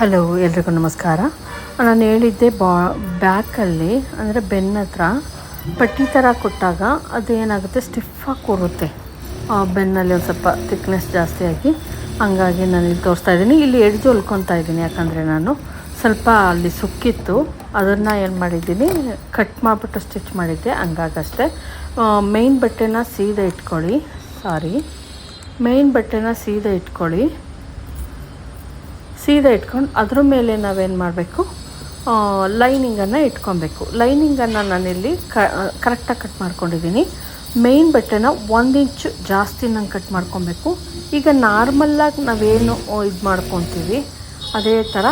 Hello ಎಲ್ರಿಗೂ ನಮಸ್ಕಾರ. ನಾನು ಹೇಳಿದ್ದೆ ಬಾ, ಬ್ಯಾಕಲ್ಲಿ, ಅಂದರೆ ಬೆನ್ನ ಹತ್ರ ಪಟ್ಟಿ ಥರ ಕೊಟ್ಟಾಗ ಅದೇನಾಗುತ್ತೆ ಸ್ಟಿಫಾಗಿ ಕೂರುತ್ತೆ. ಬೆನ್ನಲ್ಲಿ ಒಂದು ಸ್ವಲ್ಪ ತಿಕ್ನೆಸ್ ಜಾಸ್ತಿ ಆಗಿ. ಹಂಗಾಗಿ ನಾನು ಇಲ್ಲಿ ತೋರಿಸ್ತಾ ಇದ್ದೀನಿ. ಇಲ್ಲಿ ಎಡ್ಜು ಹೊಲ್ಕೊತಾ ಇದ್ದೀನಿ, ಯಾಕಂದರೆ ನಾನು ಸ್ವಲ್ಪ ಅಲ್ಲಿ ಸುಕ್ಕಿತ್ತು. ಅದನ್ನು ಏನು ಮಾಡಿದ್ದೀನಿ ಕಟ್ ಮಾಡಿಬಿಟ್ಟು ಸ್ಟಿಚ್ ಮಾಡಿದ್ದೆ, ಹಂಗಾಗಷ್ಟೇ. ಮೇಯ್ನ್ ಬಟ್ಟೆನ ಸೀದಾ ಇಟ್ಕೊಳ್ಳಿ. ಸಾರಿ ಮೇಯ್ನ್ ಬಟ್ಟೆನ ಸೀದಾ ಇಟ್ಕೊಳ್ಳಿ. ಸೀದಾ ಇಟ್ಕೊಂಡು ಅದ್ರ ಮೇಲೆ ನಾವೇನು ಮಾಡಬೇಕು? ಲೈನಿಂಗನ್ನು ಇಟ್ಕೊಬೇಕು. ಲೈನಿಂಗನ್ನು ನಾನಿಲ್ಲಿ ಕ ಕರೆಕ್ಟಾಗಿ ಕಟ್ ಮಾಡ್ಕೊಂಡಿದ್ದೀನಿ ಮೇಯ್ನ್ ಬಟ್ಟೆನ ಒಂದು ಇಂಚು ಜಾಸ್ತಿ ನಂಗೆ ಕಟ್ ಮಾಡ್ಕೊಬೇಕು. ಈಗ ನಾರ್ಮಲ್ಲಾಗಿ ನಾವೇನು ಇದು ಮಾಡ್ಕೊತೀವಿ, ಅದೇ ಥರ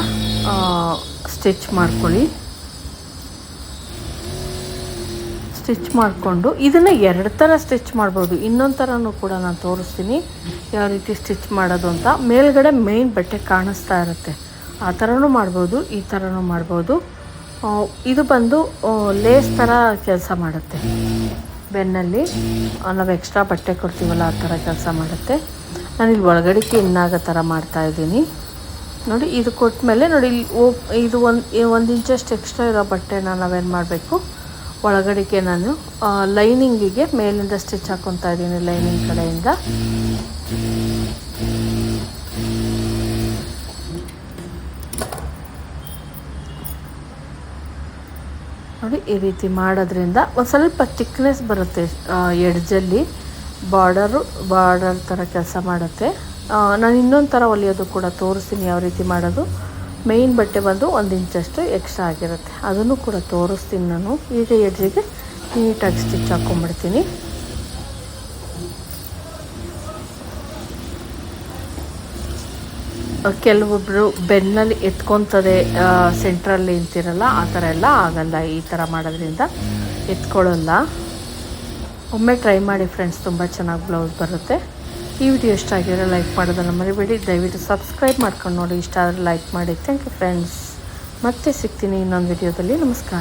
ಸ್ಟಿಚ್ ಮಾಡ್ಕೊಳ್ಳಿ. ಸ್ಟಿಚ್ ಮಾಡಿಕೊಂಡು ಇದನ್ನು ಎರಡು ಥರ ಸ್ಟಿಚ್ ಮಾಡ್ಬೋದು. ಇನ್ನೊಂದು ಥರನೂ ಕೂಡ ನಾನು ತೋರಿಸ್ತೀನಿ. ಯಾವ ರೀತಿ ಸ್ಟಿಚ್ ಮಾಡೋದು ಅಂತ. ಮೇಲ್ಗಡೆ ಮೇಯ್ನ್ ಬಟ್ಟೆ ಕಾಣಿಸ್ತಾ ಇರುತ್ತೆ. ಆ ಥರನೂ ಮಾಡ್ಬೋದು, ಈ ಥರನೂ ಮಾಡ್ಬೋದು. ಇದು ಬಂದು ಲೇಸ್ ಥರ ಕೆಲಸ ಮಾಡುತ್ತೆ. ಬೆನ್ನಲ್ಲಿ ನಾವು ಎಕ್ಸ್ಟ್ರಾ ಬಟ್ಟೆ ಕೊಡ್ತೀವಲ್ಲ, ಆ ಥರ ಕೆಲಸ ಮಾಡುತ್ತೆ. ನಾನು ಇಲ್ಲಿ ಒಳಗಡೆಗೆ ಇನ್ನಾಗೋ ಥರ ಮಾಡ್ತಾ ಇದ್ದೀನಿ. ನೋಡಿ, ಇದು ಕೊಟ್ಟ ಮೇಲೆ ನೋಡಿ, ಇಲ್ಲಿ ಓ- ಇದು ಒಂದು ಒಂದು ಇಂಚಷ್ಟು ಎಕ್ಸ್ಟ್ರಾ ಇರೋ ಬಟ್ಟೆನ ನಾವೇನು ಮಾಡಬೇಕು? ಒಳಗಡೆಗೆ ನಾನು ಲೈನಿಂಗಿಗೆ ಮೇಲಿಂದ ಸ್ಟಿಚ್ ಹಾಕ್ಕೊತಾ ಇದ್ದೀನಿ ಲೈನಿಂಗ್ ಕಡೆಯಿಂದ. ನೋಡಿ, ಈ ರೀತಿ ಮಾಡೋದ್ರಿಂದ ಒಂದು ಸ್ವಲ್ಪ ತಿಕ್ನೆಸ್ ಬರುತ್ತೆ ಎಡ್ಜಲ್ಲಿ ಬಾರ್ಡರು ಬಾರ್ಡರ್ ಥರ ಕೆಲಸ ಮಾಡುತ್ತೆ. ನಾನು ಇನ್ನೊಂದು ಥರ ಹೊಲಿಯೋದು ಕೂಡ ತೋರಿಸ್ತೀನಿ ಯಾವ ರೀತಿ ಮಾಡೋದು. ಮೇಯ್ನ್ ಬಟ್ಟೆ ಬಂದು ಒಂದು ಇಂಚಷ್ಟು ಎಕ್ಸ್ಟ್ರಾ ಆಗಿರುತ್ತೆ. ಅದನ್ನು ಕೂಡ ತೋರಿಸ್ತೀನಿ ನಾನು. ಈಗ ಎಡ್ಜಿಗೆ ನೀಟಾಗಿ ಸ್ಟಿಚ್ ಹಾಕ್ಕೊಂಬಿಡ್ತೀನಿ ಕೆಲವೊಬ್ಬರು ಬೆನ್ನಲ್ಲಿ ಎತ್ಕೊತದೆ ಸೆಂಟ್ರಲ್ಲಿ ಇಂತಿರಲ್ಲ ಆ ಥರ ಎಲ್ಲ ಆಗಲ್ಲ ಈ ಥರ ಮಾಡೋದ್ರಿಂದ. ಎತ್ಕೊಳ್ಳಲ್ಲ. ಒಮ್ಮೆ ಟ್ರೈ ಮಾಡಿ ಫ್ರೆಂಡ್ಸ್ ತುಂಬ ಚೆನ್ನಾಗಿ ಬ್ಲೌಸ್ ಬರುತ್ತೆ. ಈ ವಿಡಿಯೋ ಇಷ್ಟ ಆಗಿದ್ರೆ ಲೈಕ್ ಮಾಡೋದನ್ನು ಮರಿಬೇಡಿ. ದಯವಿಟ್ಟು ಸಬ್ಸ್ಕ್ರೈಬ್ ಮಾಡ್ಕೊಂಡು ನೋಡಿ. ಇಷ್ಟ ಆದರೆ ಲೈಕ್ ಮಾಡಿ. Thank you friends. ಮತ್ತೆ ಸಿಗ್ತೀನಿ ಇನ್ನೊಂದು ವಿಡಿಯೋದಲ್ಲಿ. ನಮಸ್ಕಾರ.